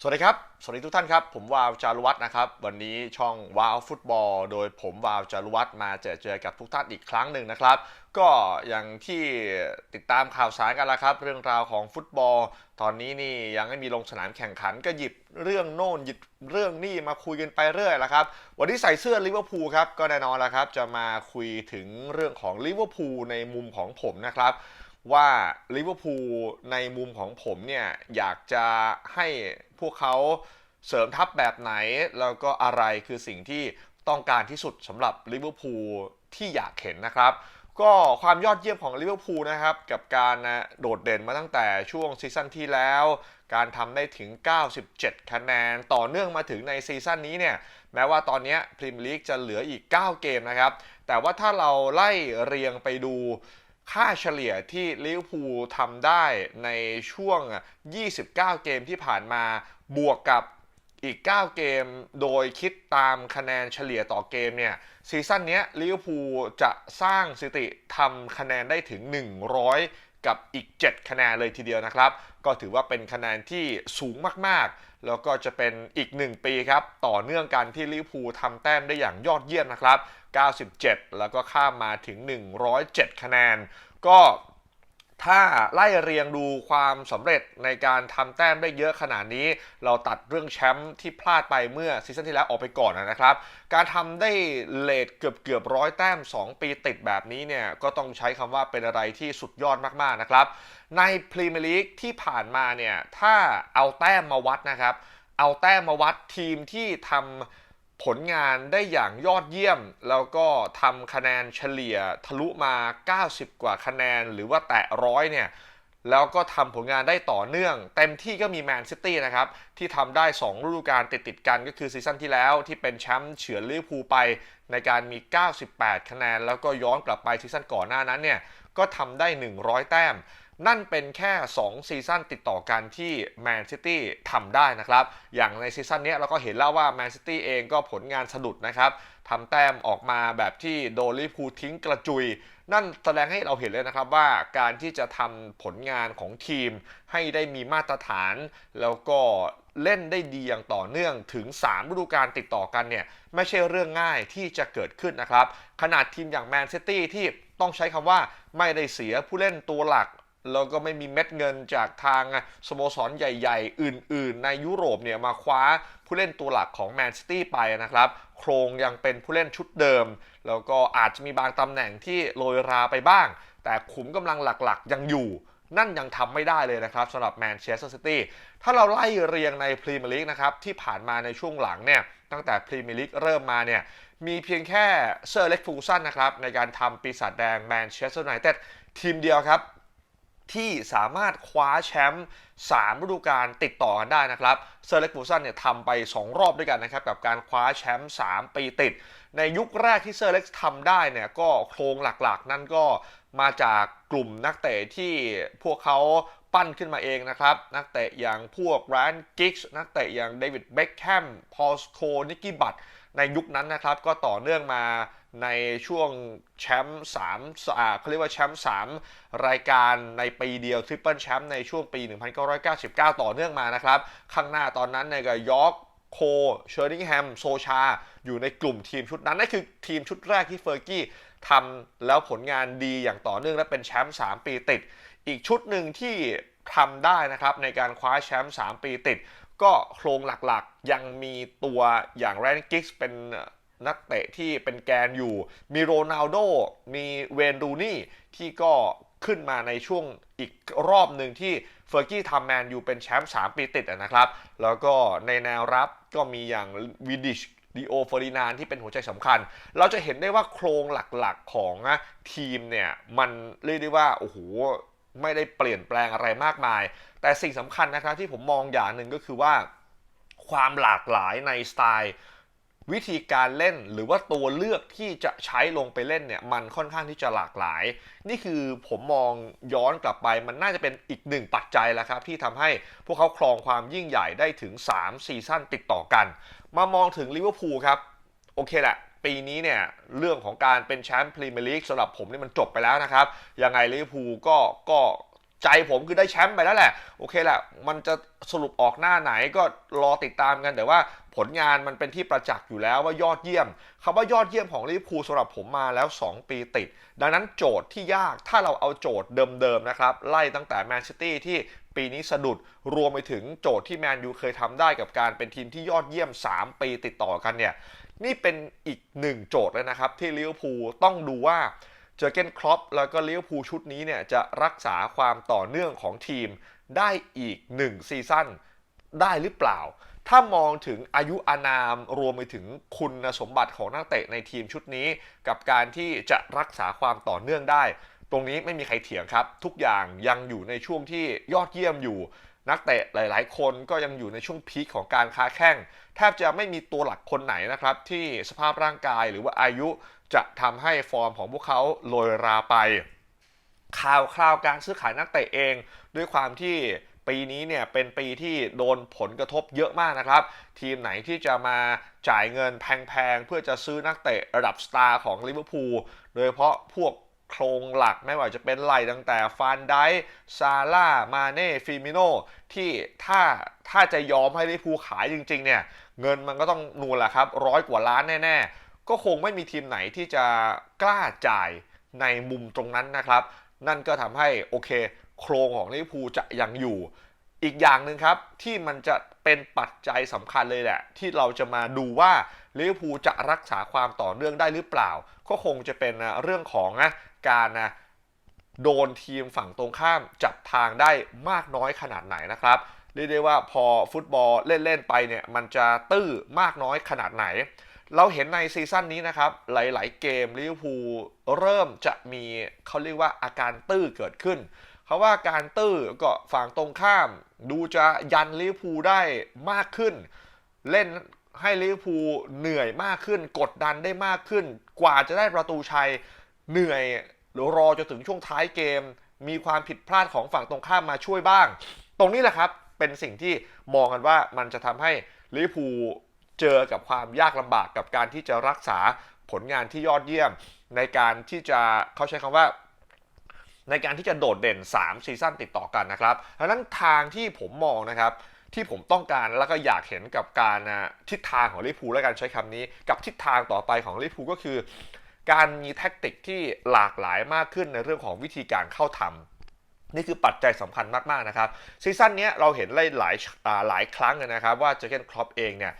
สวัสดีครับ สวัสดีทุกท่านครับ ผมวาวจารุวัฒน์นะครับ วันนี้ช่องวาวฟุตบอล โดยผมวาวจารุวัฒน์มาเจอเจอกับทุกท่านอีกครั้งหนึ่งนะครับ ก็อย่างที่ติดตามข่าวสารกันแล้วครับ เรื่องราวของฟุตบอล ตอนนี้นี่ยังไม่มีลงสนามแข่งขันก็หยิบเรื่องโน่นหยิบเรื่องนี่มาคุยกันไปเรื่อยแล้วครับ วันนี้ใส่เสื้อลิเวอร์พูลครับ ก็แน่นอนแล้วครับ จะมาคุยถึงเรื่องของลิเวอร์พูลในมุมของผมนะครับ ว่าลิเวอร์พูลในมุมของผมเนี่ยอยากจะให้พวกเขาเสริมทัพแบบไหน แล้วก็อะไรคือสิ่งที่ต้องการที่สุดสำหรับลิเวอร์พูลที่อยากเห็นนะครับ ก็ความยอดเยี่ยมของลิเวอร์พูลนะครับ กับการโดดเด่นมาตั้งแต่ช่วงซีซั่นที่แล้ว การทำได้ถึง 97 คะแนน ต่อเนื่องมาถึงในซีซั่นนี้เนี่ยแม้ว่าตอนนี้พรีเมียร์ลีกจะเหลืออีก 9 เกมนะครับ แต่ว่าถ้าเราไล่เรียงไปดู ค่าเฉลี่ยที่ลิเวอร์พูลทำได้ในช่วง 29 เกมที่ผ่านมาบวกกับอีก 9 เกมโดยคิดตามคะแนนเฉลี่ยต่อเกมเนี่ยซีซั่นนี้ลิเวอร์พูลจะสร้างสถิติทำคะแนนได้ถึง 100 กับอีก 7 คะแนนเลยทีเดียวนะครับ ก็ถือว่าเป็นคะแนนที่สูงมากๆ แล้วก็จะเป็นอีก 1 ปีครับ ต่อเนื่องกันที่ลิเวอร์พูลทำแต้มได้อย่างยอดเยี่ยมนะครับ 97 แล้วก็ข้ามมาถึง 107 คะแนน ก็ ถ้าไล่เรียงดูความสำเร็จในการทำแต้มได้เยอะขนาดนี้ เราตัดเรื่องแชมป์ที่พลาดไปเมื่อซีซั่นที่แล้วออกไปก่อนนะครับ การทำได้เลทเกือบเกือบร้อยแต้ม 2 ปีติดแบบนี้เนี่ยก็ต้องใช้คำว่าเป็นอะไรที่สุดยอดมากๆนะครับ ในพรีเมียร์ลีกที่ผ่านมาเนี่ยถ้าเอาแต้มมาวัดนะครับ เอาแต้มมาวัดทีมที่ทำ ผลงานได้อย่างยอดเยี่ยม แล้วก็ทำคะแนนเฉลี่ยทะลุมา 90 กว่าคะแนนหรือว่าแตะร้อยเนี่ยแล้วก็ทำผลงานได้ต่อเนื่อง เต็มที่ก็มีแมนซิตี้นะครับ ที่ทำได้ 2 ฤดูกาลติดติดกันก็คือซีซั่นที่แล้วที่เป็นแชมป์เฉือนลิเวอร์พูลไปในการมี 98 คะแนน แล้วก็ย้อนกลับไปซีซั่นก่อนหน้านั้นเนี่ย ก็ทำได้ 100 แต้ม นั่นเป็นแค่ 2 ซีซั่นติดต่อกันที่แมนซิตี้ทำได้นะครับ อย่างในซีซั่นนี้เราก็เห็นแล้วว่าแมนซิตี้เองก็ผลงานสะดุดนะครับทำแต้มออกมาแบบที่โดนลิพูทิ้งกระจุย นั่นแสดงให้เราเห็นเลยนะครับว่าการที่จะทำผลงานของทีมให้ได้มีมาตรฐาน แล้วก็เล่นได้ดีอย่างต่อเนื่องถึง 3 ฤดูกาลติดต่อกันเนี่ย ไม่ใช่เรื่องง่ายที่จะเกิดขึ้นนะครับ ขนาดทีมอย่างแมนซิตี้ที่ต้องใช้คำว่าไม่ได้เสียผู้เล่นตัวหลัก แล้วก็ไม่มีเม็ดเงินจากทางสโมสรใหญ่ๆ อื่นๆ ในยุโรปเนี่ยมาคว้าผู้เล่นตัวหลักของแมนซิตี้ไปนะครับ โครงยังเป็นผู้เล่นชุดเดิม แล้วก็อาจจะมีบางตำแหน่งที่โรยราไปบ้าง แต่ขุมกำลังหลักๆ ยังอยู่นั่นยังทำไม่ได้เลยนะครับสำหรับแมนเชสเตอร์ซิตี้ถ้าเราไล่เรียงในพรีเมียร์ลีกนะครับที่ผ่านมาในช่วงหลังเนี่ยตั้งแต่พรีเมียร์ลีกเริ่มมาเนี่ยมีเพียงแค่เซอร์เล็กฟูลสันนะครับในการทำปีศาจแดงแมนเชสเตอร์ยูไนเต็ดทีมเดียวครับ ที่สามารถคว้าแชมป์3ฤดูกาลติดต่อกันได้นะครับเซอร์เล็กฟูสันเนี่ยทำไป 2 รอบด้วยกันนะครับ กับการคว้าแชมป์3ปีติด ในยุคแรกที่เซอร์เล็กทำได้เนี่ยก็โครงหลักๆ นั่นก็มาจากกลุ่มนักเตะที่พวกเขาปั้นขึ้นมาเองนะครับ นักเตะอย่างพวกแรนกิกส์นักเตะอย่างเดวิดเบ็คแฮมพอลสโคนิกกี้บัต ในยุคนั้นนะครับก็ต่อเนื่องมาในช่วงแชมป์สามเขาเรียกว่าแชมป์สามรายการในปีเดียวทริปเปิลแชมป์ในช่วงปี 1999 ต่อเนื่องมานะครับ ข้างหน้าตอนนั้นเนี่ยก็ยอร์กโคเชอร์ริงแฮมโซชา อยู่ในกลุ่มทีมชุดนั้นนั่นคือทีมชุดแรกที่เฟอร์กี้ทำแล้วผลงานดีอย่างต่อเนื่องและเป็นแชมป์3ปีติด อีกชุดหนึ่งที่ทำได้นะครับในการคว้าแชมป์3ปีติด ก็โครงหลักๆ ยังมีตัวอย่างแรนกิกส์เป็นนักเตะที่เป็นแกนอยู่ มีโรนัลโด มีเวนรูนี่ที่ก็ขึ้นมาในช่วงอีกรอบหนึ่งที่เฟอร์กี้ทำแมนอยู่เป็นแชมป์3ปีติดนะครับ แล้วก็ในแนวรับก็มีอย่างวิดิชดิโอเฟอรินานที่เป็นหัวใจสำคัญ เราจะเห็นได้ว่าโครงหลักๆของทีมเนี่ย มันเรียกได้ว่า โอ้โห ไม่ได้เปลี่ยนแปลงอะไรมากมาย แต่สิ่งสำคัญนะครับที่ผมมองอย่างหนึ่งก็คือว่า ความหลากหลายในสไตล์ วิธีการเล่นหรือว่าตัวเลือกที่จะใช้ลงไปเล่นเนี่ยมันค่อนข้างที่จะหลากหลาย นี่คือผมมองย้อนกลับไปมันน่าจะเป็นอีกหนึ่งปัจจัยแล้วครับที่ทำให้พวกเขาครองความยิ่งใหญ่ได้ถึง3ซีซั่นติดต่อกัน มามองถึงลิเวอร์พูลครับโอเคแหละ ปีนี้เนี่ยเรื่องของการเป็นแชมป์พรีเมียร์ลีกสำหรับผมนี่มันจบไปแล้วนะครับยังไงลิเวอร์พูลก็ก็ใจผมคือได้แชมป์ไปแล้วแหละ โอเคแหละ มันจะสรุปออกหน้าไหนก็รอติดตามกันแต่ว่าผลงานมันเป็นที่ประจักษ์อยู่แล้วว่ายอดเยี่ยมคำว่ายอดเยี่ยมของลิเวอร์พูลสำหรับผมมาแล้ว 2 ปีติด ดังนั้นโจทย์ที่ยากถ้าเราเอาโจทย์เดิมๆนะครับ ไล่ตั้งแต่แมนซิตี้ที่ปีนี้สะดุดรวมไปถึงโจทย์ที่แมนยูเคยทำได้กับการเป็นทีมที่ยอดเยี่ยม 3 ปีติดต่อกันเนี่ย นี่เป็นอีกหนึ่งโจทย์เลยนะครับ ที่ลิเวอร์พูลต้องดูว่าเจอเกนครอปแล้วก็ลิเวอร์พูลชุดนี้เนี่ยจะรักษาความต่อเนื่องของทีมได้อีก 1 ซีซั่นได้หรือเปล่า ถ้ามองถึงอายุอานามรวมไปถึงคุณสมบัติของนักเตะในทีมชุดนี้ กับการที่จะรักษาความต่อเนื่องได้ ตรงนี้ไม่มีใครเถียงครับ ทุกอย่างยังอยู่ในช่วงที่ยอดเยี่ยมอยู่ นักเตะหลาย ๆ คนก็ยังอยู่ในช่วงพีคของการค้าแข้งแทบจะไม่มีตัวหลักคนไหนนะครับ ที่สภาพร่างกายหรือว่าอายุจะทำให้ฟอร์มของพวกเขาโรยราไป ข่าวคราวการซื้อขายนักเตะเอง ด้วยความที่ปีนี้เนี่ยเป็นปีที่โดนผลกระทบเยอะมากนะครับ ทีมไหนที่จะมาจ่ายเงินแพง ๆ เพื่อจะซื้อนักเตะระดับสตาร์ของลิเวอร์พูลโดยเฉพาะพวก โครงหลักไม่ว่าจะเป็นไหลตั้งแต่ฟานไดซาร่า มาเน่ฟิมิโนที่ถ้าถ้าจะยอมให้ลิเวอร์พูลขายจริง ๆ เนี่ย เงินมันก็ต้องนูนแหละครับร้อยกว่าล้านแน่ ๆ ก็คงไม่มีทีมไหนที่จะกล้าจ่ายในมุมตรงนั้นนะครับ นั่นก็ทำให้โอเค โครงของลิเวอร์พูลจะยังอยู่อีกอย่างหนึ่งครับ ที่มันจะเป็นปัจจัยสำคัญเลยแหละ ที่เราจะมาดูว่าลิเวอร์พูลจะรักษาความต่อเนื่องได้หรือเปล่า ก็คงจะเป็นเรื่องของนะ การโดนทีมฝั่งตรงข้ามจับทางได้มากน้อยขนาดไหนนะครับเรียกได้ว่าพอฟุตบอลเล่น ๆ ไปเนี่ยมันจะตื้อมากน้อยขนาดไหน เราเห็นในซีซั่นนี้นะครับ หลาย ๆ เกมลิเวอร์พูลเริ่มจะมีเขาเรียกว่าอาการตื้อเกิดขึ้นเขาะว่าการตื้อก็ฝั่งตรงข้าม ดูจะยันลิเวอร์พูลได้มากขึ้น เล่นให้ลิเวอร์พูลเหนื่อยมากขึ้น กดดันได้มากขึ้น กว่าจะได้ประตูชัย เหนื่อยหรือรอจนถึงช่วงท้ายเกม มีความผิดพลาดของฝั่งตรงข้ามมาช่วยบ้าง ตรงนี้แหละครับเป็นสิ่งที่มองกันว่ามันจะทำให้ลิเวอร์พูลเจอกับความยากลำบากกับการที่จะรักษาผลงานที่ยอดเยี่ยม ในการที่จะเขาใช้คำว่า ในการที่จะโดดเด่น 3 ซีซั่นติดต่อกันนะครับดังนั้นทางที่ผมมองนะครับที่ผมต้องการแล้วก็อยากเห็นกับการทิศทางของลิปูและการใช้คำนี้ กับทิศทางต่อไปของลิปูก็คือ การมีแท็กติกที่หลากหลายมากขึ้นในเรื่องของวิธีการเข้าทำนี่คือปัจจัยสำคัญมาก ๆ นะครับ ซีซั่นนี้เราเห็นหลายหลายหลายครั้งนะครับ ว่าเจอเกนครอปเองเนี่ย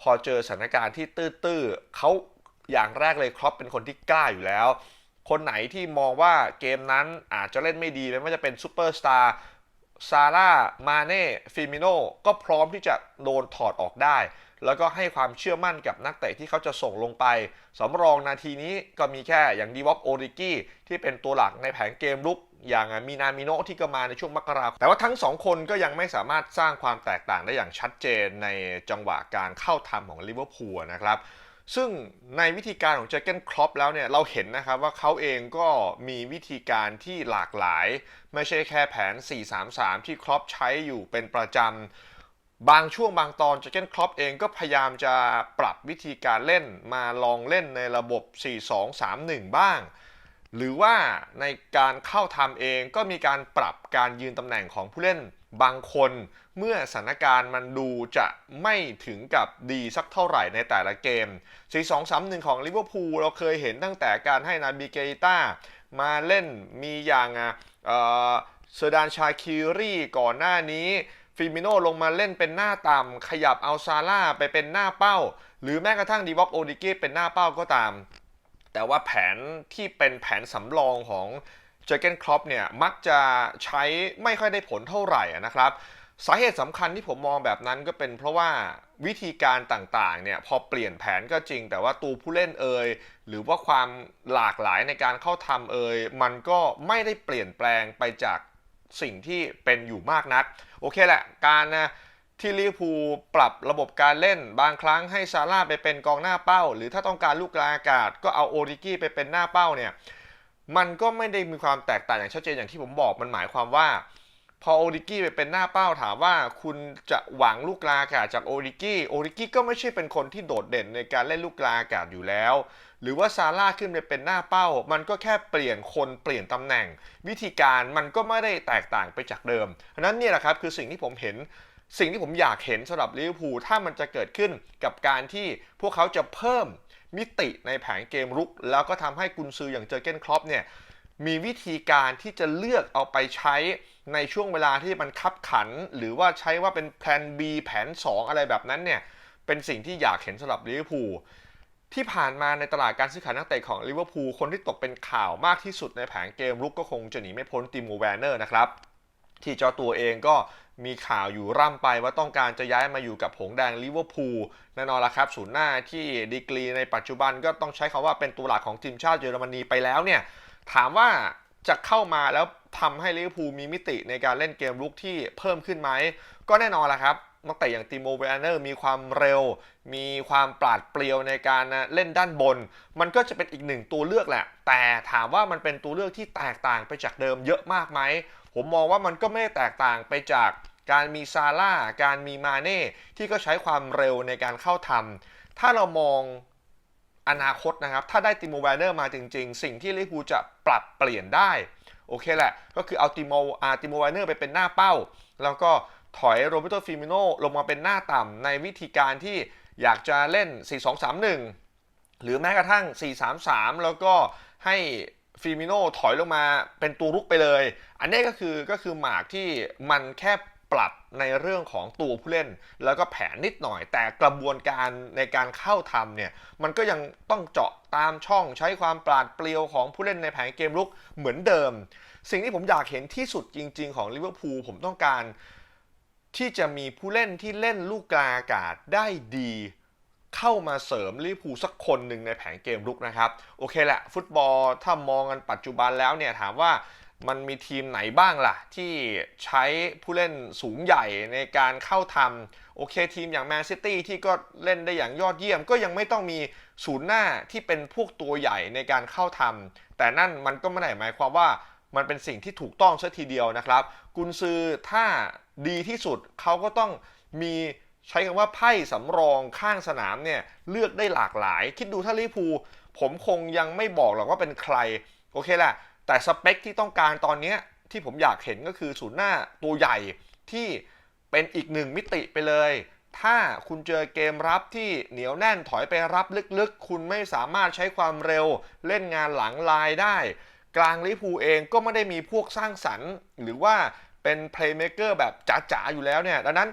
พอเจอสถานการณ์ที่ตื้อๆเขาอย่างแรกเลยครอปเป็นคนที่กล้าอยู่แล้ว คนไหนที่มองว่าเกมนั้นอาจจะเล่นไม่ดีไม่ว่าจะเป็นซูเปอร์สตาร์ ซาร่า มาเน่ ฟิมิโนก็พร้อมที่จะโดนถอดออกได้ แล้วก็ให้ความเชื่อมั่นกับนักเตะที่เขาจะส่งลงไป สำรองนาทีนี้ก็มีแค่อย่างดีวอกโอริกี้ที่เป็นตัวหลักในแผนเกมลุก อย่างมีนามิโนที่ก็มาในช่วงมกราคม แต่ว่าทั้งสองคนก็ยังไม่สามารถสร้างความแตกต่างได้อย่างชัดเจนในจังหวะการเข้าทำของลิเวอร์พูลนะครับ ซึ่งในวิธีการของเจเกนครอปแล้วเนี่ยเราเห็นนะครับว่าเขาเองก็มีวิธีการที่หลากหลาย ไม่ใช่แค่แผน 4-3-3 ที่ครอปใช้อยู่เป็นประจำ บางช่วงบางตอนเจเกนครอปเองก็พยายามจะปรับวิธีการเล่นมาลองเล่นในระบบ 4-2-3-1 บ้าง หรือว่าในการเข้าทำเองก็มีการปรับการยืนตำแหน่งของผู้เล่นบางคน เมื่อสถานการณ์มันดูจะไม่ถึงกับดีสักเท่าไหร่ในแต่ละเกม 4-2-3-1 ของลิเวอร์พูลเราเคยเห็นตั้งแต่การให้นาบิเกต้ามาเล่นมีอย่างเซอร์ดานชาคิรีก่อนหน้านี้ฟิมิโนลงมาเล่นเป็นหน้าต่ำขยับเอาซาร่าไปเป็นหน้าเป้า หรือแม้กระทั่งดีวอกโอดิเก้เป็นหน้าเป้าก็ตาม แต่ว่าแผนที่เป็นแผนสำรองของเจอเกนครอปเนี่ยมักจะใช้ไม่ค่อยได้ผลเท่าไหร่นะครับ สาเหตุสำคัญที่ผมมองแบบนั้นก็เป็นเพราะว่าวิธีการต่างๆเนี่ยพอเปลี่ยนแผนก็จริง แต่ว่าตัวผู้เล่นเอ่ยหรือว่าความหลากหลายในการเข้าทำเอ่ยมันก็ไม่ได้เปลี่ยนแปลงไปจากสิ่งที่เป็นอยู่มากนัก โอเคแหละ การนะที่ลิเวอร์พูลปรับระบบการเล่น บางครั้งให้ซาร่าไปเป็นกองหน้าเป้า หรือถ้าต้องการลูกกลางอากาศก็เอาโอริกี้ไปเป็นหน้าเป้าเนี่ยมันก็ไม่ได้มีความแตกต่างอย่างชัดเจนอย่างที่ผมบอกมันหมายความว่า พอโอริกี้ไปเป็นหน้าเป้าถามว่าคุณจะหวังลูกกลาอากาศจากโอริกี้โอริกี้ก็ไม่ใช่เป็นคนที่โดดเด่นในการเล่นลูกกลาอากาศอยู่แล้ว หรือว่าซาร่าขึ้นไปเป็นหน้าเป้า มันก็แค่เปลี่ยนคนเปลี่ยนตำแหน่ง วิธีการมันก็ไม่ได้แตกต่างไปจากเดิมนั้นเนี่ยแหละครับคือสิ่งที่ผมเห็นสิ่งที่ผมอยากเห็นสำหรับลิเวอร์พูลถ้ามันจะเกิดขึ้นกับการที่พวกเขาจะเพิ่มมิติในแผนเกมรุก แล้วก็ทำให้กุนซืออย่างเจอเก้นครอปเนี่ย มีวิธีการที่จะเลือกเอาไปใช้ในช่วงเวลาที่มันคับขัน หรือว่าใช้ว่าเป็นแผน B แผน 2 อะไรแบบนั้นเนี่ย เป็นสิ่งที่อยากเห็นสำหรับลิเวอร์พูลที่ผ่านมาในตลาดการซื้อขายนักเตะของลิเวอร์พูลคนที่ตกเป็นข่าวมากที่สุดในแผนเกมรุกก็คงจะหนีไม่พ้นติโมแวนเนอร์นะครับ ที่เจ้าตัวเองก็มีข่าวอยู่ร่ำไปว่าต้องการจะย้ายมาอยู่กับหงแดงลิเวอร์พูลแน่นอนละครับศูนย์หน้าที่ดีกรีในปัจจุบันก็ต้องใช้คำว่าเป็นตัวหลักของทีมชาติเยอรมนีไปแล้วเนี่ย ถามว่าจะเข้ามาแล้วทำให้ลิเวอร์พูลมีมิติในการเล่นเกมลุกที่เพิ่มขึ้นไหม ก็แน่นอนละครับนักเตะอย่างติโมเวเนอร์มีความเร็ว มีความปราดเปรียวในการเล่นด้านบน มันก็จะเป็นอีกหนึ่งตัวเลือกแหละ แต่ถามว่ามันเป็นตัวเลือกที่แตกต่างไปจากเดิมเยอะมากไหม ผมมองว่ามันก็ไม่แตกต่างไปจากการมีซาร่าการมีมาเน่ที่ก็ใช้ความเร็วในการเข้าทำถ้าเรามอง อนาคตนะครับ ถ้าได้ติโมแวนเนอร์มาจริง ๆ สิ่งที่ลิเวอร์พูลจะปรับเปลี่ยนได้ โอเคแหละ ก็คือเอาติโมอาติโมแวนเนอร์ไปเป็นหน้าเป้า แล้วก็ถอยโรเบโตฟิมิโนลงมาเป็นหน้าต่ำในวิธีการที่อยากจะเล่น 4-2-3-1 หรือแม้กระทั่ง 4-3-3 แล้วก็ให้ฟิมิโนถอยลงมาเป็นตัวรุกไปเลย อันนี้ก็คือก็คือหมากที่มันแค่ ปรับในเรื่องของตัวผู้เล่น แล้วก็แผนนิดหน่อย แต่กระบวนการในการเข้าทำเนี่ยมันก็ยังต้องเจาะตามช่องใช้ความปราดเปรียวของผู้เล่นในแผนเกมลุกเหมือนเดิม สิ่งที่ผมอยากเห็นที่สุดจริง ๆ ของลิเวอร์พูลผมต้องการ ที่จะมีผู้เล่นที่เล่นลูกกลางอากาศได้ดีเข้ามาเสริมลิเวอร์พูลสักคนหนึ่งในแผนเกมรุกนะครับ โอเคแหละ ฟุตบอลถ้ามองกันปัจจุบันแล้วเนี่ยถามว่า มันมีทีมไหนบ้างล่ะ ที่ใช้ผู้เล่นสูงใหญ่ในการเข้าทำโอเคทีมอย่างแมนซิตี้ที่ก็เล่นได้อย่างยอดเยี่ยม ก็ยังไม่ต้องมีศูนย์หน้าที่เป็นพวกตัวใหญ่ในการเข้าทำแต่นั่นมันก็ไม่ได้หมายความว่ามันเป็นสิ่งที่ถูกต้องซะทีเดียวนะครับ กุนซือถ้าดีที่สุดเขาก็ต้องมีใช้คำว่าไพ่สำรองข้างสนามเนี่ยเลือกได้หลากหลาย คิดดูถ้าลิพูผมคงยังไม่บอกหรอกว่าเป็นใคร โอเคแหละ แต่สเปคที่ต้องการตอนนี้ที่ผมอยากเห็นก็คือศูนย์หน้าตัวใหญ่ที่เป็นอีกหนึ่งมิติไปเลย ถ้าคุณเจอเกมรับที่เหนียวแน่นถอยไปรับลึกๆ คุณไม่สามารถใช้ความเร็วเล่นงานหลังลายได้ กลางลิพูเองก็ไม่ได้มีพวกสร้างสรรค์ หรือว่าเป็นเพลย์เม k เกอร์แบบจ๋าๆ อยู่แล้วเนี่ย ดังนั้น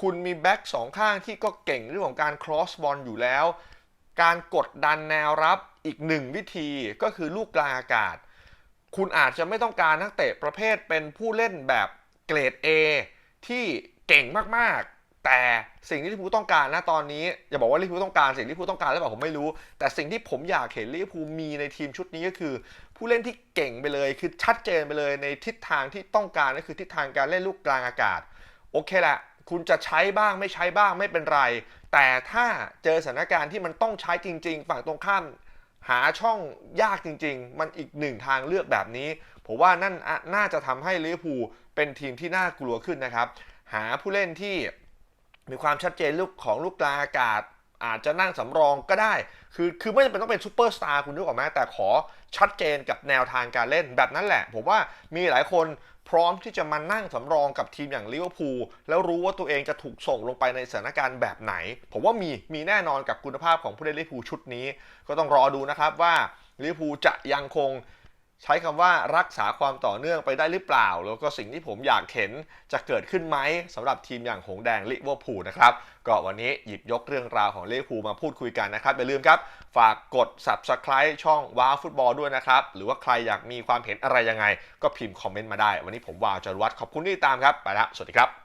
คุณมีแบ็กสองข้างที่ก็เก่งเรื่องของการครอสบอลอยู่แล้ว การกดดันแนวรับอีกหนึ่งวิธีก็คือลูกกลางอากาศ คุณอาจจะไม่ต้องการนักเตะประเภทเป็นผู้เล่นแบบเกรด A ที่เก่งมากๆ แต่สิ่งที่ลิพูต้องการนะตอนนี้อย่าบอกว่าลิเวอร์พูลต้องการสิ่งที่ลิพูต้องการหรือเปล่าผมไม่รู้ แต่สิ่งที่ผมอยากเห็นลิพูมีในทีมชุดนี้ก็คือ ผู้เล่นที่เก่งไปเลย คือชัดเจนไปเลยในทิศทางที่ต้องการก็คือทิศทางการเล่นลูกกลางอากาศโอเคแหละคุณจะใช้บ้างไม่ใช้บ้างไม่เป็นไร แต่ถ้าเจอสถานการณ์ที่มันต้องใช้จริง ๆ ฝั่งตรงข้าม หาช่องยากจริง ๆ มันอีกหนึ่งทางเลือกแบบนี้ ผมว่านั่นน่าจะทำให้ลิเวอร์พูลเป็นทีมที่น่ากลัวขึ้นนะครับ หาผู้เล่นที่มีความชัดเจนลูกของลูกกลางอากาศ อาจจะนั่งสำรองก็ได้ คือคือไม่จำเป็นต้องเป็นซูเปอร์สตาร์คุณนึกออกไหมแต่ขอชัดเจนกับแนวทางการเล่นแบบนั้นแหละ ผมว่ามีหลายคน พร้อมที่จะมานั่งสำรองกับทีมอย่างลิเวอร์พูลแล้วรู้ว่าตัวเองจะถูกส่งลงไปในสถานการณ์แบบไหน ผมว่ามีมีแน่นอนกับคุณภาพของผู้เล่นลิเวอร์พูลชุดนี้ ก็ต้องรอดูนะครับว่าลิเวอร์พูลจะยังคง ใช้คำว่ารักษาความต่อเนื่องไปได้หรือเปล่า แล้วก็สิ่งที่ผมอยากเห็นจะเกิดขึ้นไหมสำหรับทีมอย่างหงแดงลิเวอร์พูลนะครับก็วันนี้หยิบยกเรื่องราวของลิเวอร์พูลมาพูดคุยกันนะครับอย่าลืมครับ ฝากกด subscribe ช่องว้าวฟุตบอลด้วยนะครับ หรือว่าใครอยากมีความเห็นอะไรยังไง ก็พิมพ์คอมเมนต์มาได้ วันนี้ผมวาวจารวัตรขอบคุณที่ติดตามครับไปละสวัสดีครับ